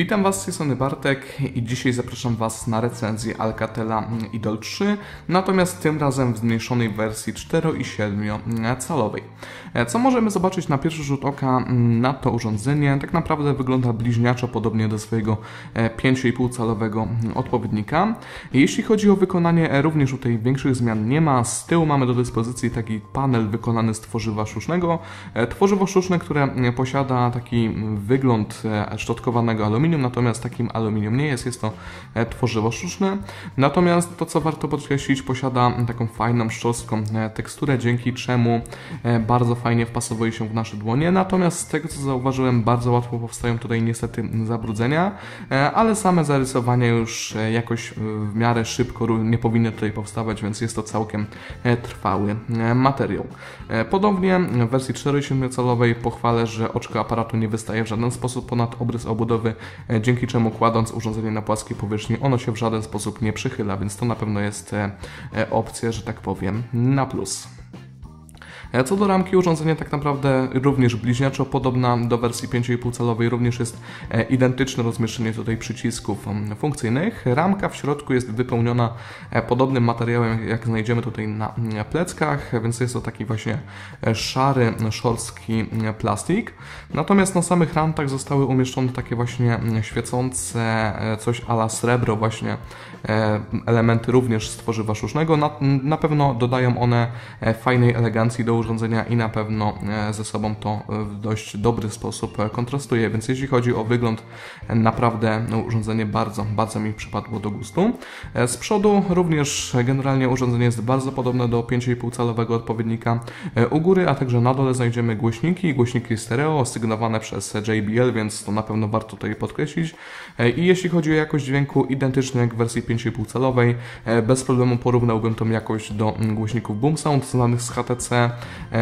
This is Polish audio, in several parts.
Witam Was strony Bartek i dzisiaj zapraszam Was na recenzję Alcatela Idol 3, natomiast tym razem w zmniejszonej wersji 4 i 7 calowej. Co możemy zobaczyć na pierwszy rzut oka na to urządzenie? Tak naprawdę wygląda bliźniaczo podobnie do swojego 5,5 calowego odpowiednika. Jeśli chodzi o wykonanie, również tutaj większych zmian nie ma. Z tyłu mamy do dyspozycji taki panel wykonany z tworzywa sztucznego. Tworzywo sztuczne, które posiada taki wygląd szczotkowanego aluminium, natomiast takim aluminium nie jest, jest to e, tworzywo sztuczne. Natomiast to, co warto podkreślić, posiada taką fajną, szczotką e, teksturę, dzięki czemu e, bardzo fajnie wpasowuje się w nasze dłonie. Natomiast z tego, co zauważyłem, bardzo łatwo powstają tutaj niestety zabrudzenia, ale same zarysowania już jakoś w miarę szybko nie powinny tutaj powstawać, więc jest to całkiem trwały materiał. Podobnie w wersji 4,7 calowej pochwalę, że oczko aparatu nie wystaje w żaden sposób ponad obrys obudowy, dzięki czemu kładąc urządzenie na płaskiej powierzchni ono się w żaden sposób nie przychyla, więc to na pewno jest e, e, opcja, że tak powiem, na plus. E, co do ramki, urządzenie tak naprawdę również bliźniaczo podobna do wersji 5,5 calowej, również jest e, identyczne rozmieszczenie tutaj przycisków mm, funkcyjnych. Ramka w środku jest wypełniona e, podobnym materiałem, jak znajdziemy tutaj na mm, pleckach, więc jest to taki właśnie szary, szorstki mm, plastik. Natomiast na samych rantach zostały umieszczone takie właśnie świecące coś ala srebro właśnie elementy również z tworzywa sztucznego. Na, na pewno dodają one fajnej elegancji do urządzenia i na pewno e, ze sobą to w dość dobry sposób e, kontrastuje, więc jeśli chodzi o wygląd, e, naprawdę no, urządzenie bardzo, bardzo mi przypadło do gustu. Z przodu również generalnie urządzenie jest bardzo podobne do 5,5 calowego odpowiednika u góry, a także na dole znajdziemy głośniki, głośniki stereo sygnowane przez JBL, więc to na pewno warto tutaj podkreślić. I jeśli chodzi o jakość dźwięku, identycznie jak w wersji 5,5 calowej, bez problemu porównałbym tą jakość do mm, głośników Boom Sound znanych z HTC, E,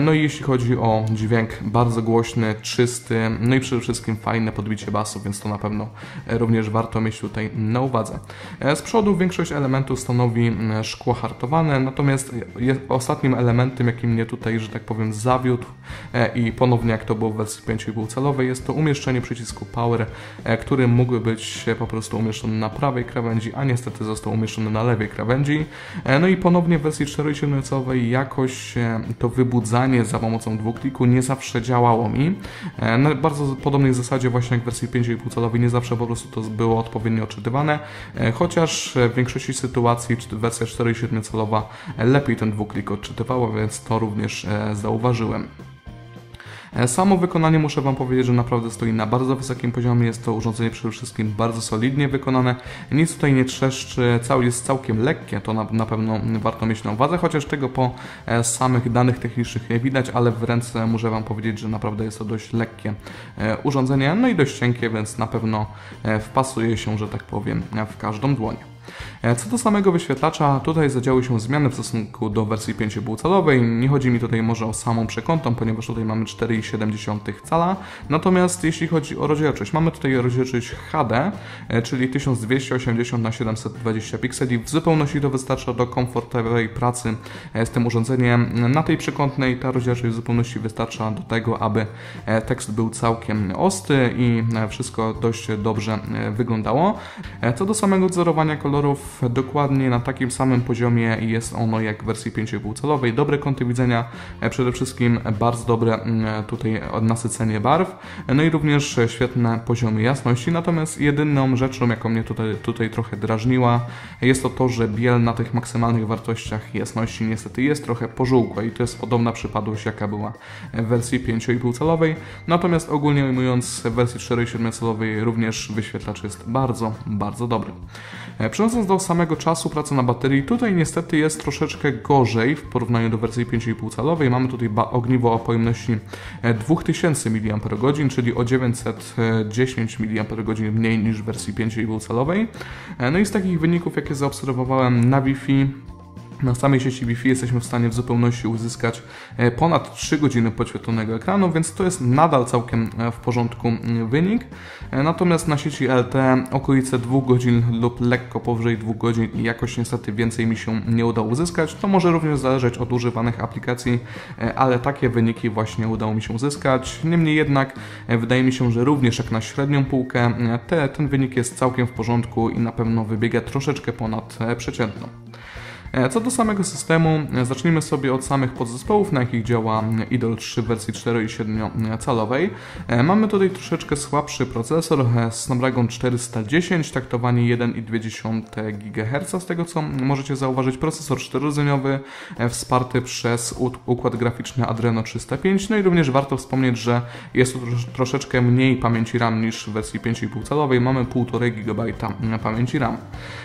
no i jeśli chodzi o dźwięk, bardzo głośny, czysty, no i przede wszystkim fajne podbicie basu, więc to na pewno e, również warto mieć tutaj na uwadze. E, z przodu większość elementów stanowi szkło hartowane, natomiast ostatnim elementem, jaki mnie tutaj, że tak powiem, zawiódł i ponownie jak to było w wersji 5,5 calowej, jest to umieszczenie przycisku Power, który mógłby być po prostu umieszczony na prawej krawędzi, a niestety został umieszczony na lewej krawędzi. No i ponownie w wersji 4,7 calowej jakoś to wybudzenie wybudzanie za pomocą dwukliku nie zawsze działało mi. E, na bardzo podobnej zasadzie właśnie jak w wersji 5,5 calowej nie zawsze po prostu to było odpowiednio odczytywane, e, chociaż w większości sytuacji wersja 4,7 calowa lepiej ten dwuklik odczytywało, więc to również e, zauważyłem. E, samo wykonanie muszę Wam powiedzieć, że naprawdę stoi na bardzo wysokim poziomie. Jest to urządzenie przede wszystkim bardzo solidnie wykonane. Nic tutaj nie trzeszczy, cały jest całkiem lekkie, to na, na pewno warto mieć na uwadze, chociaż tego po e, samych danych technicznych nie widać, ale w ręce muszę Wam powiedzieć, że naprawdę jest to dość lekkie e, urządzenie, no i dość cienkie, więc na pewno wpasuje się, że tak powiem, w każdą dłoń. E, co do samego wyświetlacza, tutaj zadziały się zmiany w stosunku do wersji 5,5 calowej. Nie chodzi mi tutaj może o samą przekątną, ponieważ tutaj mamy 4,7 cala. Natomiast jeśli chodzi o rozdzielczość, mamy tutaj rozdzielczość HD, e, czyli 1280 na 720 pikseli. W zupełności to wystarcza do komfortowej pracy e, z tym urządzeniem. Na tej przekątnej ta rozdzielczość w zupełności wystarcza do tego, aby tekst był całkiem ostry i wszystko dość dobrze wyglądało. Co do samego wzorowania koloru, dokładnie na takim samym poziomie jest ono jak w wersji 5,5 calowej. Dobre kąty widzenia, e, przede wszystkim bardzo dobre mm, tutaj nasycenie barw, no i również świetne poziomy jasności. Natomiast jedyną rzeczą, jaką mnie tutaj, tutaj trochę drażniła, jest to to, że biel na tych maksymalnych wartościach jasności niestety jest trochę pożółkła i to jest podobna przypadłość, jaka była w wersji 5,5 calowej. Natomiast ogólnie ujmując, w wersji 4,7 calowej również wyświetlacz jest bardzo, bardzo dobry. E, Przechodząc do samego czasu pracy na baterii, tutaj niestety jest troszeczkę gorzej w porównaniu do wersji 5,5 calowej. Mamy tutaj ogniwo o pojemności 2000 e, mAh, czyli o 910 mAh mniej niż w wersji 5,5 calowej. E, no i z takich wyników, jakie zaobserwowałem na Wi-Fi, Na samej sieci Wi-Fi jesteśmy w stanie w zupełności uzyskać e, ponad 3 godziny podświetlonego ekranu, więc to jest nadal całkiem e, w porządku mm, wynik. E, natomiast na sieci LTE okolice 2 godzin lub lekko powyżej 2 godzin i jakoś niestety więcej mi się nie udało uzyskać. To może również zależeć od używanych aplikacji, ale takie wyniki właśnie udało mi się uzyskać. Niemniej jednak wydaje mi się, że również jak na średnią półkę te, ten wynik jest całkiem w porządku i na pewno wybiega troszeczkę ponad przeciętną. E, co do samego systemu, e, zacznijmy sobie od samych podzespołów, na jakich działa Idol 3 w wersji 4 i 7 calowej. E, mamy tutaj troszeczkę słabszy procesor Snapdragon 410, taktowanie 1,2 GHz, z tego co możecie zauważyć, procesor 4-rdzeniowy, wsparty przez układ graficzny Adreno 305, no i również warto wspomnieć, że jest tu troszeczkę mniej pamięci RAM niż w wersji 5,5 calowej, mamy 1,5 GB pamięci RAM.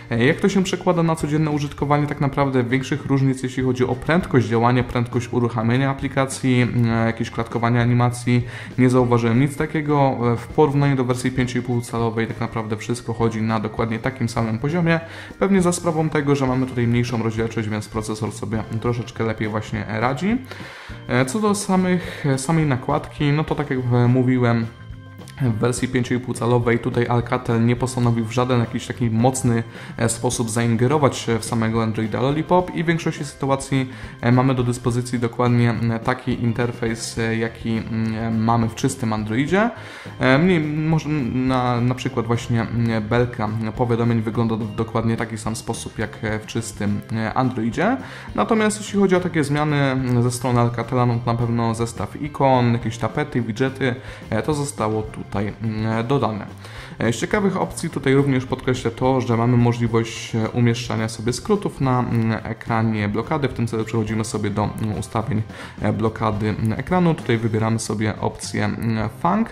Jak to się przekłada na codzienne użytkowanie, tak naprawdę naprawdę większych różnic, jeśli chodzi o prędkość działania, prędkość uruchamiania aplikacji, e, jakieś klatkowanie animacji. Nie zauważyłem nic takiego. E, w porównaniu do wersji 5,5 calowej tak naprawdę wszystko chodzi na dokładnie takim samym poziomie. Pewnie za sprawą tego, że mamy tutaj mniejszą rozdzielczość, więc procesor sobie troszeczkę lepiej właśnie radzi. E, co do samych, samej nakładki, no to tak jak mówiłem, w wersji 5,5 calowej tutaj Alcatel nie postanowił w żaden jakiś taki mocny e, sposób zaingerować w samego Androida Lollipop i w większości sytuacji e, mamy do dyspozycji dokładnie taki interfejs, e, jaki mamy w czystym Androidzie. Na, na przykład właśnie belka powiadomień wygląda w dokładnie taki sam sposób jak w czystym Androidzie. Natomiast jeśli chodzi o takie zmiany ze strony Alcatela, no na pewno zestaw ikon, jakieś tapety, widgety, to zostało tu tutaj mm, dodane. E, z ciekawych opcji tutaj również podkreślę to, że mamy możliwość e, umieszczania sobie skrótów na mm, ekranie blokady. W tym celu przechodzimy sobie do mm, ustawień e, blokady ekranu. Tutaj wybieramy sobie opcję Funk.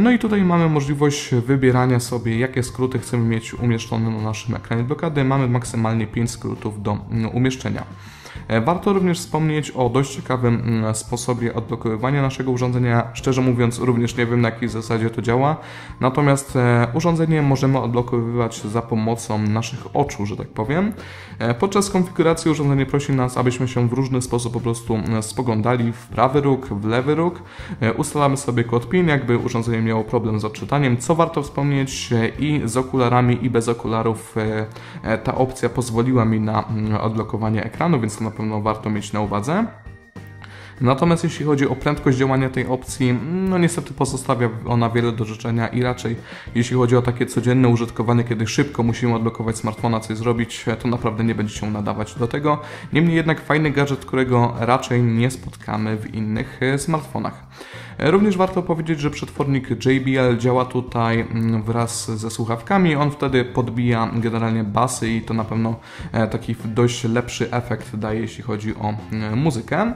No i tutaj mamy możliwość wybierania sobie, jakie skróty chcemy mieć umieszczone na naszym ekranie blokady. Mamy maksymalnie 5 skrótów do umieszczenia. E, warto również wspomnieć o dość ciekawym mm, sposobie odblokowywania naszego urządzenia. Szczerze mówiąc, również nie wiem na jakiej zasadzie to działa. Natomiast e, urządzenie możemy odblokowywać za pomocą naszych oczu, że tak powiem. E, podczas konfiguracji urządzenie prosi nas, abyśmy się w różny sposób po prostu mm, spoglądali w prawy róg, w lewy róg. Ustalamy sobie kod PIN, jakby urządzenie miało problem z odczytaniem. Co warto wspomnieć, i z okularami, i bez okularów ta opcja pozwoliła mi na mm, odblokowanie ekranu, więc to na pewno warto mieć na uwadze. Natomiast jeśli chodzi o prędkość działania tej opcji, no niestety pozostawia ona wiele do życzenia i raczej jeśli chodzi o takie codzienne użytkowanie, kiedy szybko musimy odblokować smartfona, coś zrobić, to naprawdę nie będzie się nadawać do tego. Niemniej jednak fajny gadżet, którego raczej nie spotkamy w innych e, smartfonach. E, również warto powiedzieć, że przetwornik JBL działa tutaj mm, wraz ze słuchawkami. On wtedy podbija generalnie basy i to na pewno e, taki dość lepszy efekt daje, jeśli chodzi o muzykę.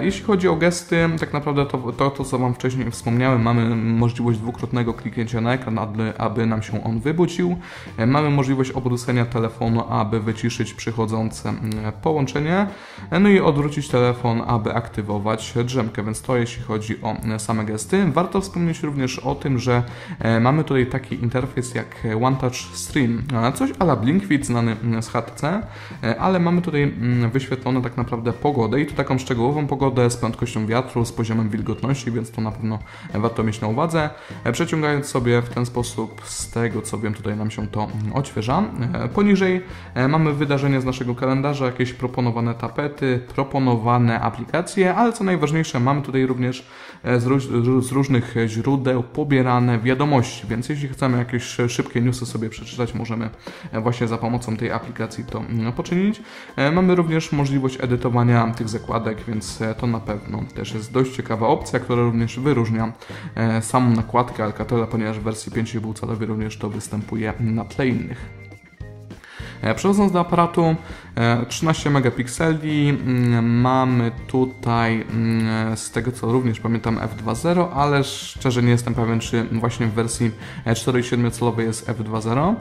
Jeśli chodzi o gesty, tak naprawdę to, to, to co Wam wcześniej wspomniałem, mamy możliwość dwukrotnego kliknięcia na ekran, aby, nam się on wybudził. Mamy możliwość obrócenia telefonu, aby wyciszyć przychodzące mm, połączenie. No i odwrócić telefon, aby aktywować drzemkę, więc to jeśli chodzi o same gesty. Warto wspomnieć również o tym, że e, mamy tutaj taki interfejs jak One Touch Stream, coś ala Blinkfeed znany mm, z HTC, e, ale mamy tutaj wyświetlone tak naprawdę pogodę i tu taką szczegółową pogodę z prędkością wiatru, z poziomem wilgotności, więc to na pewno warto mieć na uwadze. E, przeciągając sobie w ten sposób, z tego co wiem, tutaj nam się to odświeża. E, poniżej e, mamy wydarzenia z naszego kalendarza, jakieś proponowane tapety, proponowane aplikacje, ale co najważniejsze, mamy tutaj również z, róż, z różnych źródeł pobierane wiadomości, więc jeśli chcemy jakieś szybkie newsy sobie przeczytać, możemy właśnie za pomocą tej aplikacji to poczynić. Mamy również możliwość edytowania tych zakładek, więc to na pewno też jest dość ciekawa opcja, która również wyróżnia e, samą nakładkę Alcatela, ponieważ w wersji 5,5 calowej również to występuje na tle innych. E, przechodząc do aparatu, 13 e, megapikseli, mm, mamy tutaj mm, z tego co również pamiętam f2.0, ale szczerze nie jestem pewien czy właśnie w wersji 4,7 calowej jest f2.0.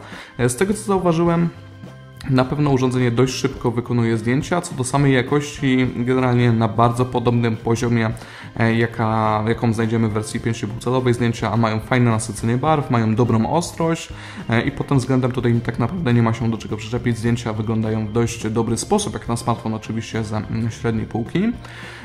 Z tego co zauważyłem Na pewno urządzenie dość szybko wykonuje zdjęcia. Co do samej jakości, generalnie na bardzo podobnym poziomie, e, jaka, jaką znajdziemy w wersji 5,5 calowej. Zdjęcia mają fajne nasycenie barw, mają dobrą ostrość e, i pod tym względem tutaj tak naprawdę nie ma się do czego przyczepić. Zdjęcia wyglądają w dość dobry sposób, jak na smartfon oczywiście za mm, średniej półki.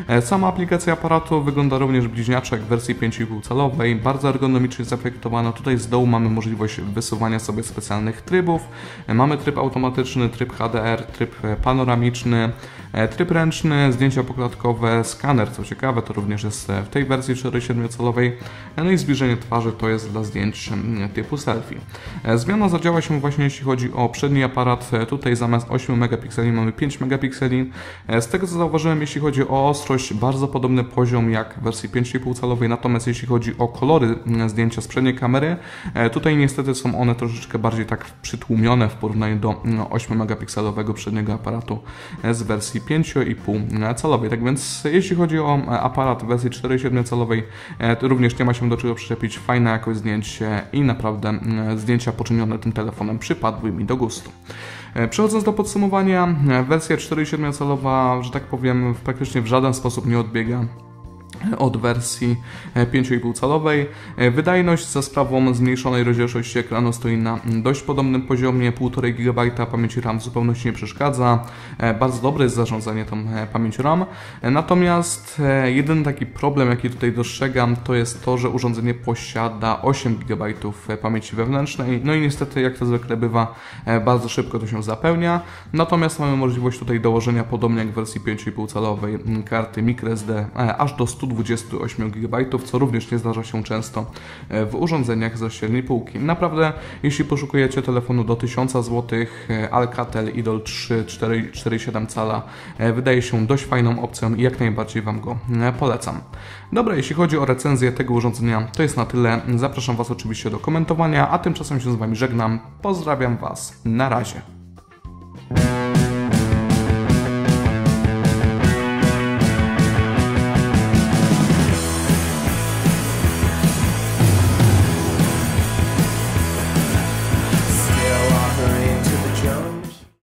E, sama aplikacja aparatu wygląda również bliźniaczo jak w wersji 5,5 calowej. Bardzo ergonomicznie zaprojektowana. Tutaj z dołu mamy możliwość wysuwania sobie specjalnych trybów. Mamy tryb automatyczny tryb HDR, tryb panoramiczny, e, tryb ręczny, zdjęcia poklatkowe, skaner, co ciekawe, to również jest w tej wersji 4,7 calowej, e, no i zbliżenie twarzy to jest dla zdjęć typu selfie. E, zmiana zadziała się właśnie jeśli chodzi o przedni aparat, tutaj zamiast 8 megapikseli mamy 5 megapikseli. Z tego co zauważyłem, jeśli chodzi o ostrość, bardzo podobny poziom jak w wersji 5,5 calowej, natomiast jeśli chodzi o kolory zdjęcia z przedniej kamery, tutaj niestety są one troszeczkę bardziej tak przytłumione w porównaniu do 8 megapikselowego przedniego aparatu z wersji 5,5 calowej. Tak więc jeśli chodzi o aparat w wersji 4,7 calowej, e, również nie ma się do czego przyczepić. Fajna jakość zdjęć i naprawdę zdjęcia poczynione tym telefonem przypadły mi do gustu. E, przechodząc do podsumowania, e, wersja 4,7 calowa, że tak powiem, praktycznie w żaden sposób nie odbiega od wersji 5,5 calowej. Wydajność za sprawą zmniejszonej rozdzielczości ekranu stoi na dość podobnym poziomie, 1,5 GB pamięci RAM w zupełności nie przeszkadza. Bardzo dobre jest zarządzanie tą pamięcią RAM. Natomiast jedyny taki problem, jaki tutaj dostrzegam, to jest to, że urządzenie posiada 8 GB pamięci wewnętrznej. No i niestety, jak to zwykle bywa, bardzo szybko to się zapełnia. Natomiast mamy możliwość tutaj dołożenia, podobnie jak w wersji 5,5 calowej, karty microSD aż do 100 128 GB, co również nie zdarza się często e, w urządzeniach ze półki. Naprawdę, jeśli poszukujecie telefonu do 1000 zł, e, Alcatel Idol 3 4,7 cala e, wydaje się dość fajną opcją i jak najbardziej Wam go polecam. Dobra, jeśli chodzi o recenzję tego urządzenia, to jest na tyle. Zapraszam Was oczywiście do komentowania, a tymczasem się z Wami żegnam. Pozdrawiam Was. Na razie.